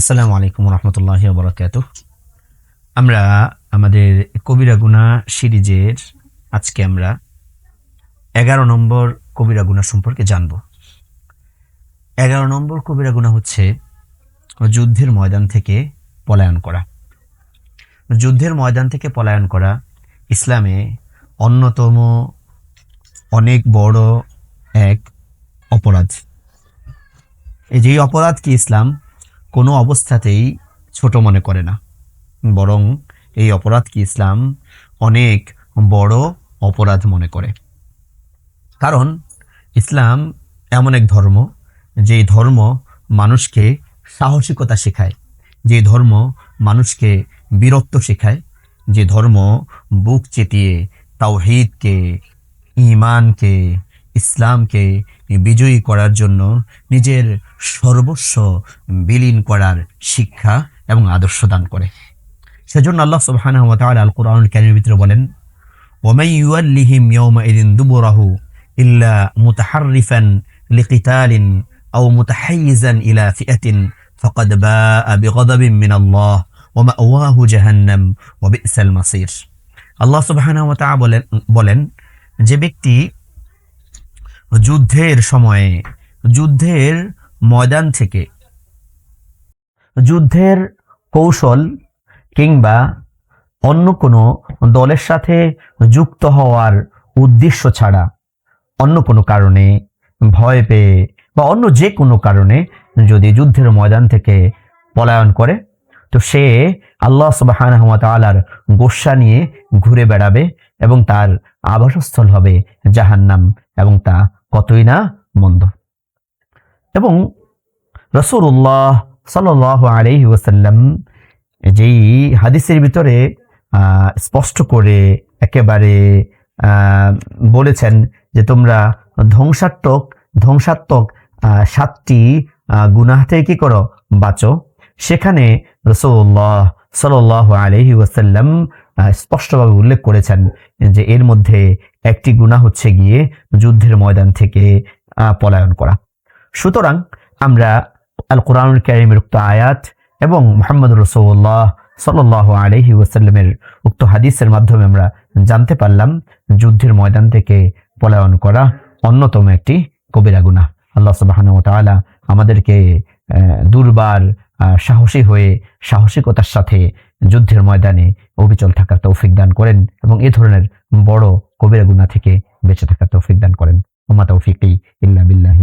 আসসালামু আলাইকুম রহমতুল্লাহ বরকাত আমরা আমাদের কবিরা গুনা সিরিজের আজকে আমরা এগারো নম্বর কবিরা গুনা সম্পর্কে জানব। এগারো নম্বর কবিরা গুনা হচ্ছে যুদ্ধের ময়দান থেকে পলায়ন করা। যুদ্ধের ময়দান থেকে পলায়ন করা ইসলামে অন্যতম অনেক বড় এক অপরাধ। এই যে অপরাধকে ইসলাম? কোনো অবস্থাতেই ছোট মনে করে না। বরং এই অপরাধকে ইসলাম অনেক বড় অপরাধ মনে করে। কারণ ইসলাম এমন এক ধর্ম যেই ধর্ম মানুষকে সাহসিকতা শেখায়, যে ধর্ম মানুষকে বীরত্ব শেখায়, যে ধর্ম বুক চেতিয়ে তাওহিদকে ইমানকে ইসলামকে বিজয়ী করার জন্য নিজের সর্বস্ব বিলীন করার শিক্ষা এবং আদর্শ দান করে। সেজন্য আল্লাহ সুবহানাহু ওয়া তাআলা আল কোরআনুল কারীমের ভিতরে বলেন, ওয়ামান ইউয়াল্লিহিম ইয়াওমাইদিন দুবুরাহু ইল্লা মুতাহাররিফান লিকিতালিন আও মুতাহাইয়িজান ইলা ফিআতিন, ফাকাদ বাআ বিগদাবিন মিনাল্লাহ ওয়া মাওয়াহু জাহান্নাম ওয়া মাসির। আল্লাহ সুবহানাহু বলেন বলেন, যে ব্যক্তি যুদ্ধের সময়ে, যুদ্ধের ময়দান থেকে। যুদ্ধের কৌশল কিংবা অন্য কোনো দলের সাথে যুক্ত হওয়ার উদ্দেশ্য ছাড়া অন্য কোনো কারণে ভয় পেয়ে বা অন্য যে কোনো কারণে যদি যুদ্ধের ময়দান থেকে পলায়ন করে তো সে আল্লাহ সুবাহানহম তালার গোস্বা নিয়ে ঘুরে বেড়াবে এবং তার আবাসস্থল হবে জাহান্নাম এবং তা কতই না মন্দ। এবং রসুল্লাহ সাল আলহি ওসাল্লাম যেই হাদিসের ভিতরে স্পষ্ট করে একেবারে বলেছেন যে তোমরা ধ্বংসাত্মক ধ্বংসাত্মক সাতটি গুনাহ থেকে কি করো? বাঁচো। সেখানে রসুল্লাহ সাল আলহি ওয়াসাল্লাম স্পষ্টভাবে উল্লেখ করেছেন যে এর মধ্যে একটি গুণা হচ্ছে গিয়ে যুদ্ধের ময়দান থেকে পলায়ন করা। সুতরাং আমরা আল কোরআনুল কারিমের উক্ত আয়াত এবং মোহাম্মদ রসৌল্লাহ সাল আলহি ওয়াসাল্লামের উক্ত হাদিসের মাধ্যমে আমরা জানতে পারলাম যুদ্ধের ময়দান থেকে পলায়ন করা অন্যতম একটি কবিরা গুনাহ। আল্লাহ সুবাহানু তাআলা আমাদেরকে দুর্বার সাহসী হয়ে, সাহসিকতার সাথে যুদ্ধের ময়দানে অবিচল থাকার তৌফিক দান করেন এবং এ ধরনের বড় কবিরা গুণা থেকে বেঁচে থাকার তৌফিক দান করেন। ওমা তৌফিক ইল্লা নাজির